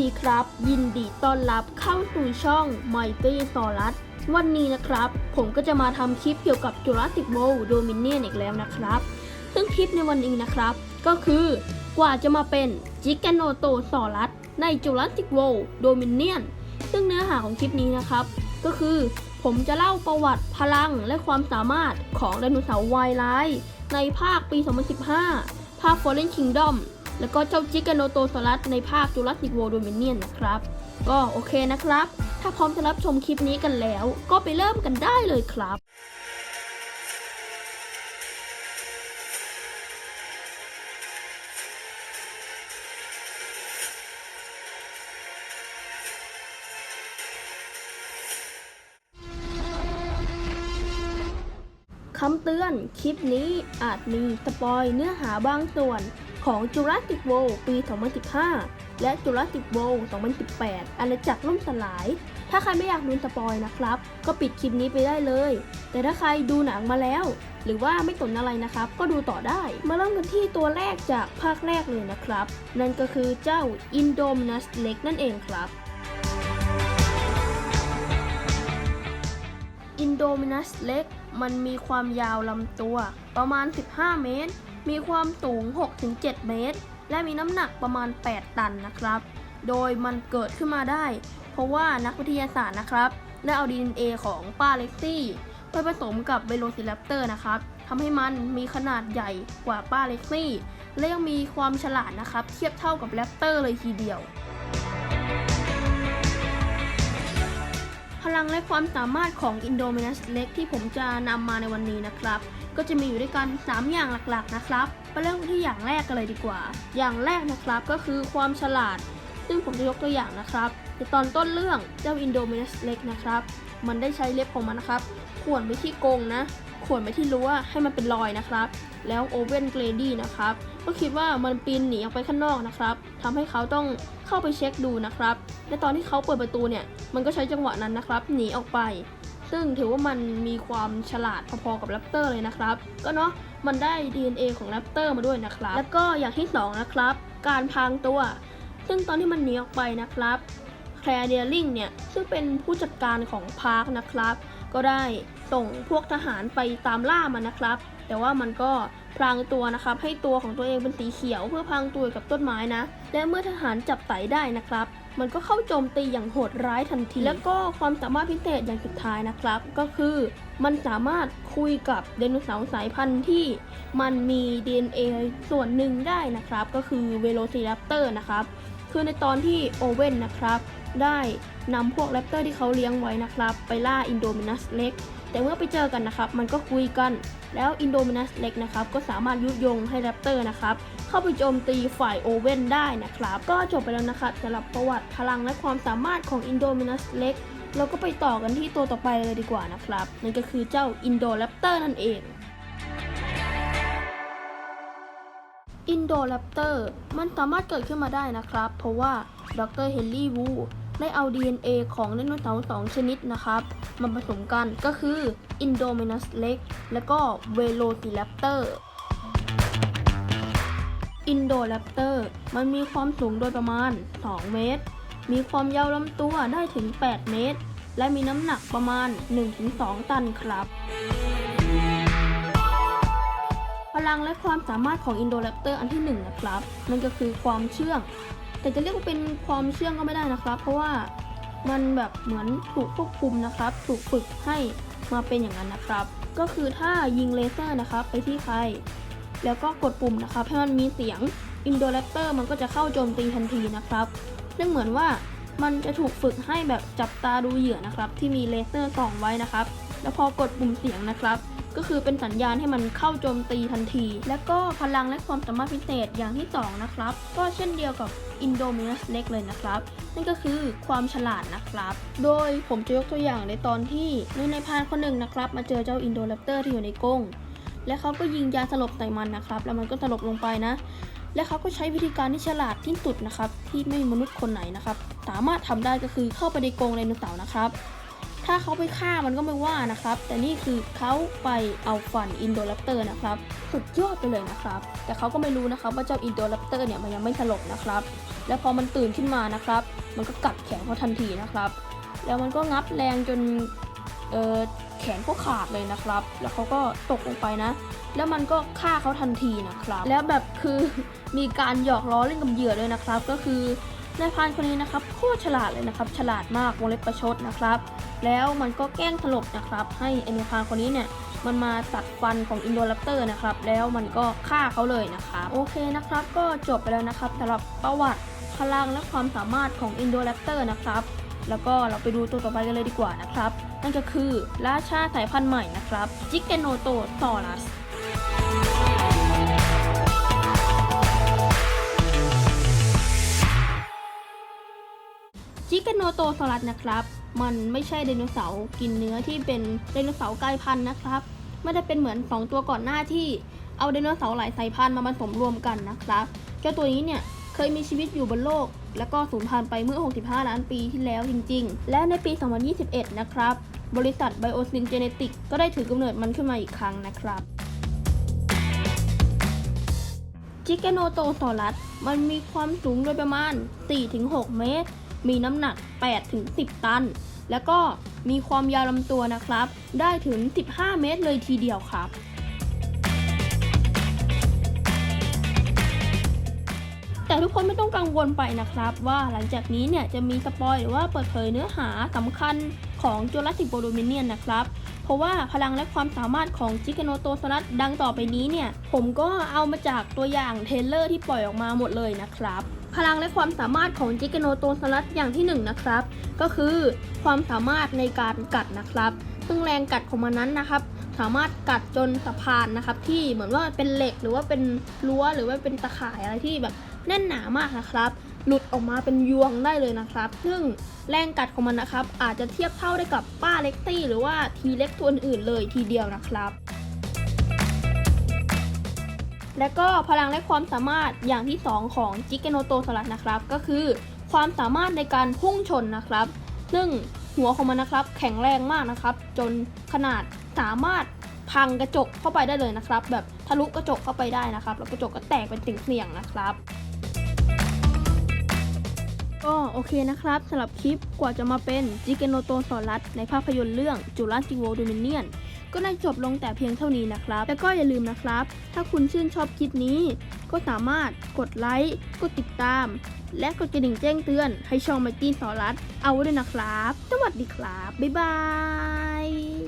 ดีครับ ยินดีต้อนรับเข้าสู่ช่อง m i g h t y s o r u s วันนี้นะครับ ผมก็จะมาทำคลิปเกี่ยวกับ Jurassic World Dominion อีกแล้วนะครับ ซึ่งคลิปในวันนี้นะครับ ก็คือกว่าจะมาเป็น g i g a n o t o s a u r u s ใน Jurassic World Dominion ซึ่งเนื้อหาของคลิปนี้นะครับ ก็คือผมจะเล่าประวัติพลังและความสามารถของไดโนเสาร์วายไลในภาคปี 2015 ภาค Fallen Kingdom แล้วก็เจ้าจิก a นโนโต a u รัสในภาค Jurassic World Dominion นะครับ ก็โอเคนะครับ ถ้าพร้อมจะรับชมคลิปนี้กันแล้ว ก็ไปเริ่มกันได้เลยครับคำเตือน คลิปนี้อาจมีสปอยเนื้อหาบางส่วน ของ Jurassic World ปี 2015 และ Jurassic World 2018 อาณาจักรล่มสลาย ถ้าใครไม่อยากดูสปอยนะครับ ก็ปิดคลิปนี้ไปได้เลย แต่ถ้าใครดูหนังมาแล้ว หรือว่าไม่สนอะไรนะครับ ก็ดูต่อได้ มาเริ่มกันที่ตัวแรกจากภาคแรกเลยนะครับ นั่นก็คือเจ้า Indominus Rex นั่นเองครับอินโดมินัสเล็กมันมีความยาวลำตัวประมาณ 15 เมตร มีความสูง 6-7 เมตร และมีน้ำหนักประมาณ 8 ตันนะครับ โดยมันเกิดขึ้นมาได้ เพราะว่านักวิทยาศาสตร์นะครับ ได้เอา DNA ของป้าเล็กซี่ไปผสมกับเวโรซิแรปเตอร์นะครับทำให้มันมีขนาดใหญ่กว่าป้าเล็กซี่ และยังมีความฉลาดนะครับ เทียบเท่ากับแรปเตอร์เลยทีเดียว พลังและความสามารถของอินโดมินัสเล็กที่ผมจะนำมาในวันนี้นะครับ ก็จะมีอยู่ด้วยกัน 3 อย่างหลักๆนะครับไปเริ่มที่อย่างแรกกันเลยดีกว่า อย่างแรกนะครับก็คือความฉลาด ซึ่งผมจะยกตัวอย่างนะครับในตอนต้นเรื่องเจ้าอินโดมินัสเล็กนะครับ มันได้ใช้เล็บของมันนะครับข่วนไปที่กรงนะ ขวนไปที่รั้วให้มันเป็นรอยนะครับ แล้วโอเว่นเกรดี้นะครับ ก็คิดว่ามันปีนหนีออกไปข้างนอกนะครับทำให้เขาต้องเข้าไปเช็คดูนะครับ และตอนที่เขาเปิดประตูเนี่ย มันก็ใช้จังหวะนั้นนะครับ หนีออกไป ซึ่งถือว่ามันมีความฉลาดพอๆกับแรปเตอร์เลยนะครับ ก็เนาะ มันได้ DNA ของแรปเตอร์มาด้วยนะครับ แล้วก็อย่างที่สองนะครับ การพรางตัว ซึ่งตอนที่มันหนีออกไปนะครับแคลร์เดียลิงเนี่ย ซึ่งเป็นผู้จัดการของพาร์คนะครับ ก็ได้ส่งพวกทหารไปตามล่ามันนะครับ แต่ว่ามันก็พรางตัวนะครับ ให้ตัวของตัวเองเป็นสีเขียว เพื่อพรางตัวกับต้นไม้นะ และเมื่อทหารจับไตได้นะครับ มันก็เข้าโจมตีอย่างโหดร้ายทันที แล้วก็ความสามารถพิเศษอย่างสุดท้ายนะครับ ก็คือมันสามารถคุยกับไดโนเสาร์สายพันธุ์ที่มันมี DNA ส่วนหนึ่งได้นะครับ ก็คือเวโรซิแรปเตอร์นะครับ คือในตอนที่โอเว่นนะครับ ได้นำพวกแรปเตอร์ที่เขาเลี้ยงไว้นะครับ ไปล่าอินโดมินัสเล็ก แต่เมื่อไปเจอกันนะครับ มันก็คุยกัน แล้วอินโดมินัสเล็กนะครับ ก็สามารถยุยงให้แรปเตอร์นะครับ เข้าไปโจมตีฝ่ายโอเว่นได้นะครับ ก็จบไปแล้วนะครับสำหรับประวัติพลังและความสามารถของอินโดมินัสเล็ก เราก็ไปต่อกันที่ตัวต่อไปเลยดีกว่านะครับ นั่นก็คือเจ้าอินโดแรปเตอร์นั่นเอง อินโดแรปเตอร์มันสามารถเกิดขึ้นมาได้นะครับ เพราะว่าดรเฮนรี่วูได้เอา DNA ของไดโนเสาร์สองชนิดนะครับ มาผสมกันก็คือ Indominus Rex และก็ Velociraptor Indoraptor มันมีความสูงโดยประมาณ 2 เมตร มีความยาวลำตัวได้ถึง 8 เมตร และมีน้ำหนักประมาณ 1-2 ตันครับ ลังและความสามารถของ Indoraptor อันที่หนึ่งนะครับนั่นก็คือความเชื่อง แต่จะเรียกว่าเป็นความเชื่องก็ไม่ได้นะครับ เพราะว่ามันแบบเหมือนถูกควบคุมนะครับ ถูกฝึกให้มาเป็นอย่างนั้นนะครับ ก็คือถ้ายิงเลเซอร์นะครับไปที่ใคร แล้วก็กดปุ่มนะครับให้มันมีเสียง Indoraptor มันก็จะเข้าโจมตีทันทีนะครับซึ่งเหมือนว่ามันจะถูกฝึกให้แบบจับตาดูเหยื่อนะครับ ที่มีเลเซอร์ส่องไว้นะครับ แล้วพอกดปุ่มเสียงนะครับก็คือเป็นสัญญาณให้มันเข้าโจมตีทันที และก็พลังและความสามารถพิเศษอย่างที่ 2 นะครับ ก็เช่นเดียวกับ Indominus Rex เลยนะครับ นั่นก็คือความฉลาดนะครับ โดยผมจะยกตัวอย่างในตอนที่ในในายพานคนหนึ่งนะครับ มาเจอเจ้า Indoraptor ที่อยู่ในกรงและเขาก็ยิงยาสลบใส่มันนะครับ แล้วมันก็สลบลงไปนะ และเขาก็ใช้วิธีการที่ฉลาดที่สุดนะครับ ที่ไม่มีมนุษย์คนไหนนะครับ สามารถทำได้ก็คือเข้าไปในกรงไดโนเสาร์นะครับ ถ้าเขาไปฆ่ามันก็ไม่ว่านะครับ แต่นี่คือเขาไปเอาฟันอินโดแรปเตอร์นะครับสุดยอดไปเลยนะครับ แต่เขาก็ไม่รู้นะครับว่าเจ้าอินโดแรปเตอร์เนี่ยมันยังไม่สลบนะครับ แล้วพอมันตื่นขึ้นมานะครับ มันก็กัดแขนเขาทันทีนะครับ แล้วมันก็งับแรงจนเออแขนเขาขาดเลยนะครับ แล้วเขาก็ตกลงไปนะ แล้วมันก็ฆ่าเขาทันทีนะครับ แล้วแบบคือมีการหยอกล้อเล่นกับเหยื่อด้วยนะครับ ก็คือ นายพานคนนี้นะครับโคตรฉลาดเลยนะครับ ฉลาดมากวงเล็บประชดนะครับ แล้วมันก็แกล้งสลบนะครับ ให้ไอ้นพานคนนี้เนี่ยมันมาตัดฟันของอินโด r ร p เตอร์นะครับ แล้วมันก็ฆ่าเขาเลยนะคะโอเคนะครับ ก็จบไปแล้วนะครับสำหรับประวัติพลังและความสามารถของอินโด r ร p เตอร์นะครับ แล้วก็เราไปดูตัวต่อไปกันเลยดีกว่านะครับ นั่นก็คือราชาสายพันธุ์ใหม่นะครับจิกเกโนโตซอรัส จิกโนโตซอรัสนะครับ มันไม่ใช่ไดโนเสาร์กินเนื้อที่เป็นไดโนเสาร์กลายพันธุ์นะครับ ไม่ได้เป็นเหมือน 2 ตัวก่อนหน้าที่เอาไดโนเสาร์หลายสายพันธุ์มาผสมรวมกันนะครับ เจ้าตัวนี้เนี่ยเคยมีชีวิตอยู่บนโลก แล้วก็สูญพันธุ์ไปเมื่อ 65 ล้านปีที่แล้วจริง ๆ และในปี 2021 นะครับ บริษัท Biosyn Genetics ก็ได้ถือกำเนิดมันขึ้นมาอีกครั้งนะครับจิกเกโนโตซอรัสมันมีความสูงโดยประมาณ 4-6 เมตร มีน้ำหนัก 8-10 ตัน แล้วก็มีความยาวลำตัวนะครับ ได้ถึง 15 เมตรเลยทีเดียวครับ แต่ทุกคนไม่ต้องกังวลไปนะครับ ว่าหลังจากนี้เนี่ยจะมีสปอยหรือว่าเปิดเผยเนื้อหาสำคัญของจูราสสิกโบโดมิเนียนนะครับ เพราะว่าพลังและความสามารถของจิกโนโตซอรัสดังต่อไปนี้เนี่ย ผมก็เอามาจากตัวอย่างเทเลอร์ที่ปล่อยออกมาหมดเลยนะครับ พลังและความสามารถของจิกโนโตซอรัสอย่างที่หนึ่งนะครับ ก็คือความสามารถในการกัดนะครับ ซึ่งแรงกัดของมันนั้นนะครับ สามารถกัดจนสะพานนะครับ ที่เหมือนว่าเป็นเหล็กหรือว่าเป็นรั้วหรือว่าเป็นตะข่ายอะไรที่แบบแน่นหนามากนะครับ หลุดออกมาเป็นยวงได้เลยนะครับ ซึ่งแรงกัดของมันนะครับ อาจจะเทียบเท่าได้กับป้าเล็กตี้ หรือว่าทีเล็กตัวอื่นเลยทีเดียวนะครับ และก็พลังและความสามารถอย่างที่ 2 ของจิกเกโนโตสลัดนะครับ ก็คือความสามารถในการพุ่งชนนะครับ ซึ่งหัวของมันนะครับ แข็งแรงมากนะครับ จนขนาดสามารถพังกระจกเข้าไปได้เลยนะครับ แบบทะลุกระจกเข้าไปได้นะครับ แล้วกระจกก็แตกเป็นสิ่งเสี่ยงนะครับ ก็โอเคนะครับสำหรับคลิปกว่าจะมาเป็นจิเกโนโตสอรัสในภาพยนตร์เรื่องจูราสสิก World Dominion ก็ได้จบลงแต่เพียงเท่านี้นะครับ แล้วก็อย่าลืมนะครับ ถ้าคุณชื่นชอบคลิปนี้ ก็สามารถกดไลค์ กดติดตาม และกดกระดิ่งแจ้งเตือน ให้ช่องไมตี้สอรัสเอาไว้ด้วยนะครับ สวัสดีครับ บ๊ายบาย